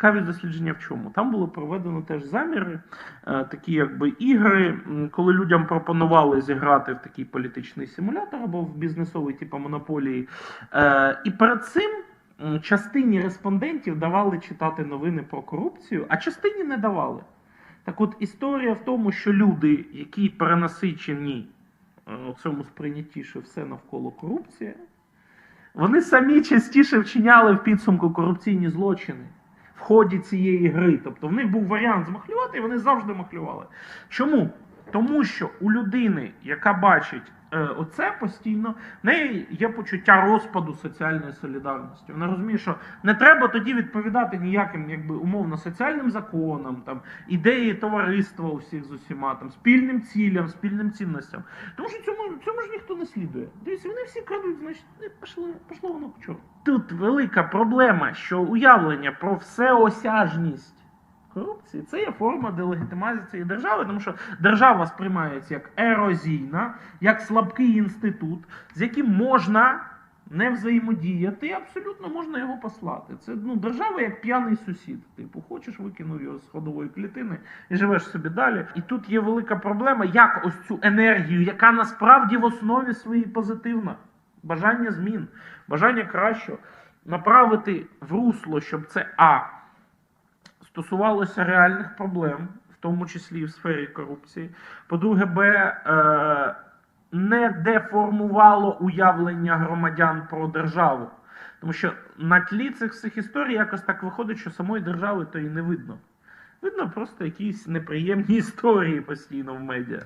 цікаві дослідження в чому? Там було проведено теж заміри, е, такі якби ігри, коли людям пропонували зіграти в такий політичний симулятор або в бізнесовий типу монополії. Е, І перед цим частині респондентів давали читати новини про корупцію, а частині не давали. Так от історія в тому, що люди, які перенасичені е, у цьому сприйнятті, що все навколо корупція, вони самі частіше вчиняли в підсумку корупційні злочини ході цієї гри. Тобто в них був варіант змахлювати, і вони завжди махлювали. Чому? Тому що у людини, яка бачить оце постійно, в неї є почуття розпаду соціальної солідарності. Вона розуміє, що не треба тоді відповідати ніяким, якби умовно, соціальним законам, там ідеї товариства у всіх з усіма, там спільним цілям, спільним цінностям. Тому що цьому, цьому ж ніхто не слідує. Дивіться, вони всі крадуть, значить, пішло, пішло воно к чорту. Тут велика проблема, що уявлення про всеосяжність корупції це є форма делегітимації держави, тому що держава сприймається як ерозійна, як слабкий інститут, з яким можна не взаємодіяти, абсолютно можна його послати. Це ну, держава як п'яний сусід. Типу, хочеш викинув його з ходової клітини і живеш собі далі. І тут є велика проблема, як ось цю енергію, яка насправді в основі своїй позитивна. Бажання змін, бажання кращого, направити в русло, щоб це А стосувалося реальних проблем, в тому числі в сфері корупції. По-друге, Б е, не деформувало уявлення громадян про державу. Тому що на тлі цих всіх історій якось так виходить, що самої держави то і не видно. Видно просто якісь неприємні історії постійно в медіа.